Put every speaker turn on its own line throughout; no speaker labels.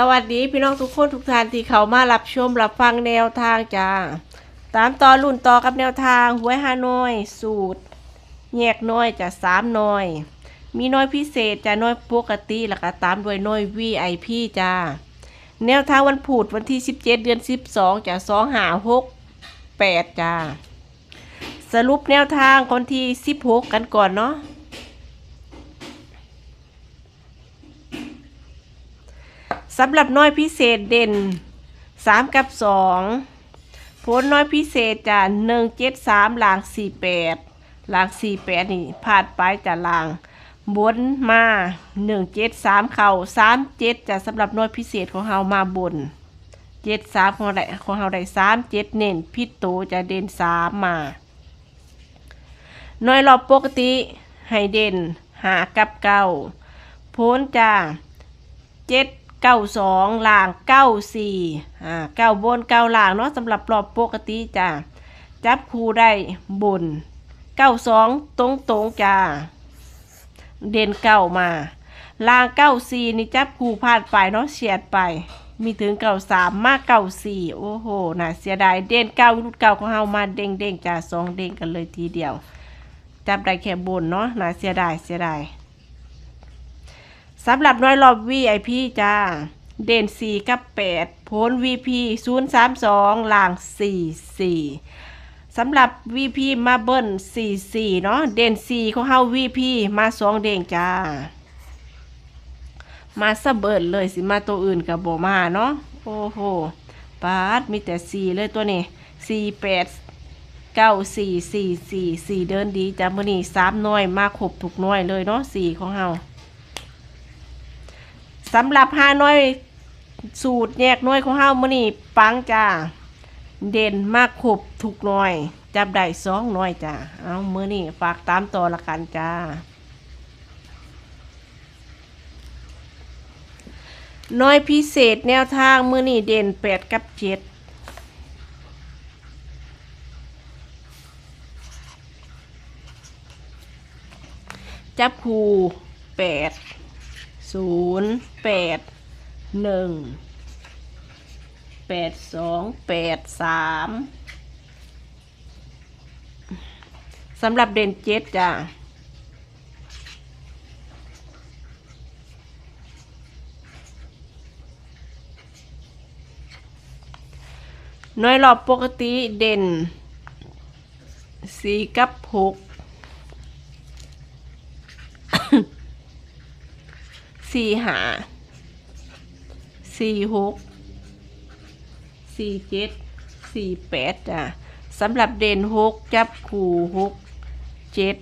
สวัสดีพี่น้องทุกคนทุกท่านที่เขามารับชมรับฟังแนวทางจ้า ตามต่อรุ่นต่อกับแนวทางหวยฮานอยสูตร แยกน้อยจะสามน้อย มีน้อยพิเศษจะน้อยปกติแล้วก็ตามด้วยน้อย VIP จ้า แนวทางวันพุธวันที่ 17 เดือน 12จะ2หา6 8จ้า สรุปแนวทางคนที่ 16 กันก่อนเนาะ สำหรับน้อยพิเศษเด่น 3 กับ 2 ผลน้อยพิเศษจะ1 7 3หลาง 48หลาง 48 นี่พลาดไปจะหลางบนมา 1 7 3 เข่า3 7จะสำหรับน้อยพิเศษของเฮามาบน 7 3ของเราได้ของเฮาได้3 7 เน้นพิษโตจะเด่น 3 มา น้อยรอบปกติให้เด่นหากับเก้าพ้นจะเจ็ด เก้าสองล่างเก้าสี่อ่าเก้าบนเก้าล่างเนาะสำหรับรอบปกติจ้ะจับคู่ได้บนเก้าสองตรงตรงๆจ้าเด่นเก้ามาล่างเก้าสี่นี่จับคู่พลาดไปเนาะเฉียดไป มีถึงเก้าสามมากเก้าสี่โอ้โหน่าเสียดายเด่นเก้ารุ่นเก้าของเฮามาเด้งเด้งจ้าสองเด้งกันเลยทีเดียว จับได้แค่บนเนาะน่าเสียดายเสียดาย สำหรับน้อยรอบ VIP จ้า เด่น 4 กับ8โพน VP 032ล่าง 44สำหรับ VP มาเบิ้ล44 เนาะเด่น 4 ของเฮา VP มา 2 เด้งจ้า มาสะเบิดเลยสิมาตัวอื่นกับโบมาเนาะโอ้โหปาดมีแต่ 4 เลยตัวนี้ 4 8เก้าสี่สี่สี่สี่เดินดีจ้ะมื่อนี้สามน่วยมาครบทุกน่วยเลยเนาะสี่ของเฮา สำหรับห้าน่วยสูตรแยกน่วยของเฮามือนี้ปังจ้า เด่นมากครบทุกหน่วยจับได้สองหน่วยจ้า เอามือนี้ฝากตามต่อละกันจ้าน้อยพิเศษแนวทางมือนี้เด่นแปดกับเจ็ดจับคูแปด ศูนย์แปดหนึ่งแปดสองแปดสามสำหรับเด่นเจ็ดจ้ะน้อยรอบปกติเด่นสี่กับหก สี่หาสี่หกสี่เจ็ดสี่แปดจ้ะสำหรับเด่นหกจับคู่หกเจ็ด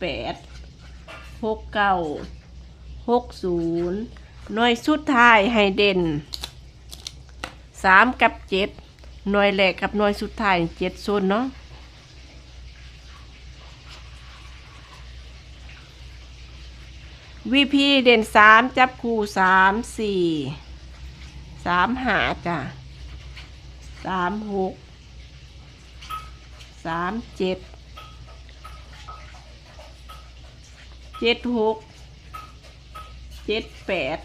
แปดหกเก้าหกศูนย์หน่วยสุดท้ายให้เด่นสามกับเจ็ดหน่วยแรกกับหน่วยสุดท้ายเจ็ดศูนย์เนาะ วีพีเด่นสามจับคู่สามสี่สามหาจ้ะสามหกสามเจ็ดเจ็ดหกเจ็ดแปด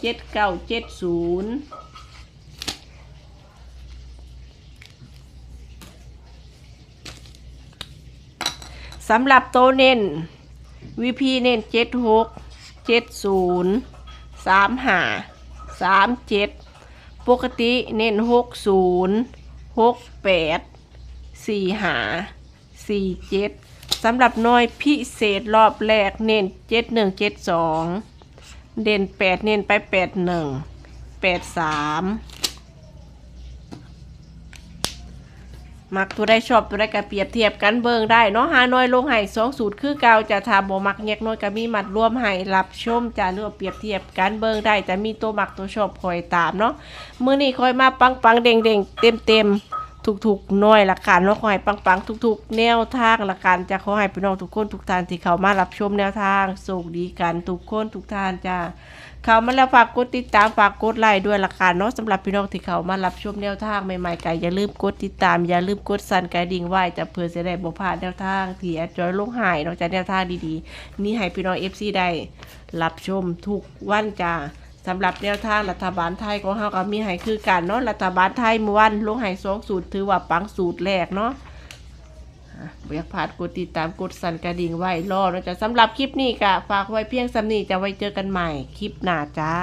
เจ็ดเก้าเจ็ดศูนย์สำหรับโตเน้น วีพีเน้นเจ็ดหกเจ็ดศูนย์สามห้าสามเจ็ดปกติเน้นหกศูนย์หกแปดสี่ห้าสี่เจ็ดสำหรับน้อยพิเศษรอบแรกเน้นเจ็ดหนึ่งเจ็ดสองเด่นแปดเน้นไปแปดหนึ่งแปดสาม มักตัวได้ชอบตัวได้กระเปรียบเทียบกันเบิ่งได้เนาะหาน้อยลงให้สองสูตรคือเก่าจะทาบ่มักแยกน้อยก็มีมัดรวมให้รับชมจะเลือกเปรียบเทียบกันเบิ่งได้จะมีตัวมักตัวชอบคอยตามเนาะมื้อนี้คอยมาปังปังเด้งเด้งเต็มเต็มๆทุกๆหน่วยละกันเนาะขอให้ปังๆ ทุกๆ แนวทางละกันจะขอให้พี่น้องทุกคนทุกท่านที่เข้ามารับชมแนวทางโชคดีกันทุกคนทุกท่านจ้า เขามาแล้วฝากกดติดตามฝากกดไลค์ด้วยละกันเนาะสำหรับพี่น้องที่เขามารับชมแนวทางใหม่ๆก็อย่าลืมกดติดตามอย่าลืมกดสั่นกระดิ่งไว้จะเพื่อจะได้บ่พลาดแนวทางที่แอดจอยลงหายนอกจากแนวทางดีๆ นี่ให้พี่น้อง FC ได้รับชมทุกวันจ้าสำหรับแนวทางรัฐบาลไทยของเฮาก็มีให้คือกันเนาะรัฐบาลไทยเมื่อวันลงให้สองสูตรถือว่าปังสูตรแรกเนาะ บ่อยากพลาดกดติดตามกดสั่นกระดิ่งไว้รอนะจ๊ะสำหรับคลิปนี้ก็ฝากไว้เพียงสำนีจะไว้เจอกันใหม่คลิปหน้าจ้า